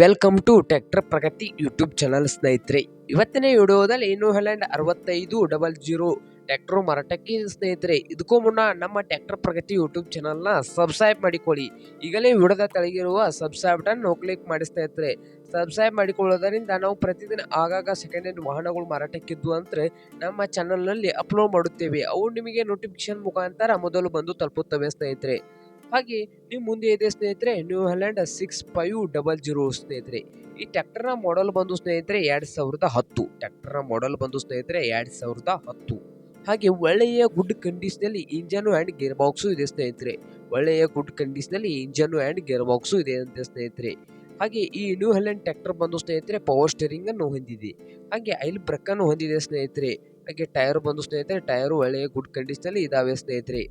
Welcome to tractor Pragati YouTube channel ಸ್ನೇಹಿತರೆ. ಇವತ್ತಿನ ವಿಡಿಯೋದಲ್ಲಿ ಏನು ಹಲ್ಯಾಂಡ್ ಅರವತ್ತೈದು ಡಬಲ್ ಜೀರೋ ಟ್ರ್ಯಾಕ್ಟರ್ ಮಾರಾಟಕ್ಕೆ ಸ್ನೇಹಿತರೆ, ಇದಕ್ಕೂ ಮುನ್ನ ನಮ್ಮ ಟ್ರ್ಯಾಕ್ಟರ್ ಪ್ರಗತಿ ಯೂಟ್ಯೂಬ್ ಚಾನಲ್ನ ಸಬ್ಸ್ಕ್ರೈಬ್ ಮಾಡಿಕೊಳ್ಳಿ. ಈಗಲೇ ವಿಡಿಯೋದ ತೆಳಗಿರುವ ಸಬ್ಸ್ಕ್ರೈಬ್ ಬಟನ್ ಕ್ಲಿಕ್ ಮಾಡಿ ಸ್ನೇಹಿತರೆ. ಸಬ್ಸ್ಕ್ರೈಬ್ ಮಾಡಿಕೊಳ್ಳೋದರಿಂದ ನಾವು ಪ್ರತಿದಿನ ಆಗಾಗ ಸೆಕೆಂಡ್ ಹ್ಯಾಂಡ್ ವಾಹನಗಳು ಮಾರಾಟಕ್ಕಿದ್ದು ಅಂದರೆ ನಮ್ಮ ಚಾನಲ್ನಲ್ಲಿ ಅಪ್ಲೋಡ್ ಮಾಡುತ್ತೇವೆ. ಅವು ನಿಮಗೆ ನೋಟಿಫಿಕೇಶನ್ ಮುಖಾಂತರ ಮೊದಲು ಬಂದು ತಲುಪುತ್ತವೆ ಸ್ನೇಹಿತರೆ. ಹಾಗೆ ನೀವು ಮುಂದೆ ಇದೆ ಸ್ನೇಹಿತರೆ New Holland six five double zero ಸ್ನೇಹಿತರೆ. ಈ ಟ್ರ್ಯಾಕ್ಟರ್ನ ಮಾಡೆಲ್ ಬಂದು ಸ್ನೇಹಿತರೆ ಎರಡು ಸಾವಿರದ ಹತ್ತು. ಟ್ರ್ಯಾಕ್ಟರ್ನ ಮಾಡೆಲ್ ಬಂದು ಸ್ನೇಹಿತರೆ ಎರಡು ಸಾವಿರದ ಹತ್ತು. ಹಾಗೆ ಒಳ್ಳೆಯ ಗುಡ್ ಕಂಡೀಷನಲ್ಲಿ ಇಂಜನ್ ಆ್ಯಂಡ್ ಗೇರ್ ಬಾಕ್ಸು ಇದೆ ಸ್ನೇಹಿತರೆ. ಒಳ್ಳೆಯ ಗುಡ್ ಕಂಡೀಷನಲ್ಲಿ ಇಂಜನ್ ಆ್ಯಂಡ್ ಗೇರ್ ಬಾಕ್ಸು ಇದೆ ಅಂತ ಸ್ನೇಹಿತರೆ. ಹಾಗೆ ಈ ನ್ಯೂ ಹ್ಯಾಲೆಂಡ್ ಟ್ರ್ಯಾಕ್ಟರ್ ಬಂದು ಸ್ನೇಹಿತರೆ ಪವರ್ ಸ್ಟೇರಿಂಗ್ ಅನ್ನು ಹೊಂದಿದೆ. ಹಾಗೆ ಐಲ್ ಬ್ರೇಕ್ ಅನ್ನು ಹೊಂದಿದೆ ಸ್ನೇಹಿತರೆ. ಹಾಗೆ ಟೈರ್ ಬಂದು ಸ್ನೇಹಿತರೆ ಟೈರ್ ಒಳ್ಳೆಯ ಗುಡ್ ಕಂಡೀಷನಲ್ಲಿ ಇದಾವೆ ಸ್ನೇಹಿತರೆ.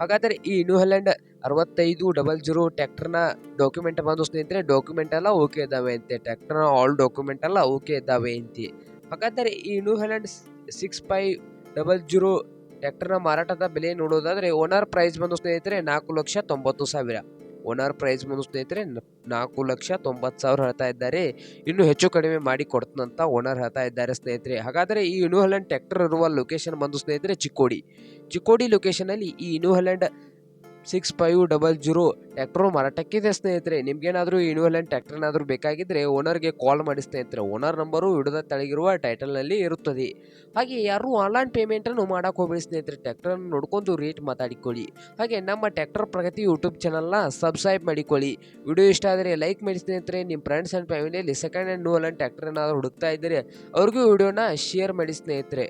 ಹಾಗಾದರೆ ಈ ನ್ಯೂ ಹ್ಯಾಲೆಂಡ್ ಅರವತ್ತೈದು ಡಬಲ್ ಜೀರೋ ಟ್ರ್ಯಾಕ್ಟರ್ನ ಡಾಕ್ಯುಮೆಂಟ್ ಬಂದು ಸ್ನೇಹಿತರೆ ಡಾಕ್ಯುಮೆಂಟ್ ಎಲ್ಲ ಓಕೆ ಇದ್ದಾವೆ ಅಂತೆ. ಟ್ಯಾಕ್ಟರ್ನ ಆಲ್ ಡಾಕ್ಯುಮೆಂಟ್ ಎಲ್ಲ ಓಕೆ ಇದ್ದಾವೆ ಅಂತೆ. ಹಾಗಾದರೆ ಈ New Holland six five double zero ಟ್ಯಾಕ್ಟರ್ನ ಮಾರಾಟದ ಬೆಲೆ ನೋಡೋದಾದರೆ ಓನರ್ ಪ್ರೈಸ್ ಬಂದು ಸ್ನೇಹಿತರೆ ನಾಲ್ಕು ಲಕ್ಷ ತೊಂಬತ್ತು ಸಾವಿರ. ಓನರ್ ಪ್ರೈಸ್ ಬಂದು ಸ್ನೇಹಿತರೆ ನಾಲ್ಕು ಲಕ್ಷ ತೊಂಬತ್ತು ಸಾವಿರ ಹೇಳ್ತಾ ಇದ್ದಾರೆ. ಇನ್ನು ಹೆಚ್ಚು ಕಡಿಮೆ ಮಾಡಿ ಕೊಡ್ತಂತ ಓನರ್ ಹೇಳ್ತಾ ಇದ್ದಾರೆ ಸ್ನೇಹಿತರೆ. ಹಾಗಾದರೆ ಈ ಇನ್ನೂ ಹಲ್ಯಾಂಡ್ ಟ್ಯಾಕ್ಟರ್ ಇರುವ ಲೊಕೇಶನ್ ಬಂದು ಸ್ನೇಹಿತರೆ ಚಿಕ್ಕೋಡಿ. ಚಿಕ್ಕೋಡಿ ಲೊಕೇಶನಲ್ಲಿ ಈ ಇನ್ನೂ six five double zero tractor ಮಾರಾಟಕ್ಕಿದೆ ಸ್ನೇಹಿತರೆ. ನಿಮ್ಗೇನಾದರೂ ಈ ಇನ್ವೆಲೆಂಟ್ ಟ್ಯಾಕ್ಟರ್ ಏನಾದರೂ ಬೇಕಾಗಿದ್ದರೆ ಓನರ್ಗೆ ಕಾಲ್ ಮಾಡಿ ಸ್ನೇಹಿತರೆ. ಓನರ್ ನಂಬರು ಹಿಡಿದ ತಳಗಿರುವ ಟೈಟಲ್ನಲ್ಲಿ ಇರುತ್ತದೆ. ಹಾಗೆ ಯಾರು ಆನ್ಲೈನ್ ಪೇಮೆಂಟನ್ನು ಮಾಡೋಕೆ ಹೋಗಬೇಡಿ ಸ್ನೇಹಿತರೆ. ಟ್ರ್ಯಾಕ್ಟರನ್ನು ನೋಡ್ಕೊಂಡು ರೇಟ್ ಮಾತಾಡಿಕೊಳ್ಳಿ. ಹಾಗೆ ನಮ್ಮ ಟ್ರ್ಯಾಕ್ಟರ್ ಪ್ರಗತಿ ಯೂಟ್ಯೂಬ್ ಚಾನಲ್ನ ಸಬ್ಸ್ಕ್ರೈಬ್ ಮಾಡಿಕೊಳ್ಳಿ. ವಿಡಿಯೋ ಇಷ್ಟ ಆದರೆ ಲೈಕ್ ಮಾಡಿ ಸ್ನೇಹಿತರೆ. ನಿಮ್ಮ ಫ್ರೆಂಡ್ಸ್ ಆ್ಯಂಡ್ ಫ್ಯಾಮಿಲಿಯಲ್ಲಿ second hand new online tractor ಏನಾದರೂ ಹುಡುಕ್ತಾ ಇದ್ದರೆ ಅವ್ರಿಗೂ ವಿಡಿಯೋನ ಶೇರ್ ಮಾಡಿ ಸ್ನೇಹಿತರೆ.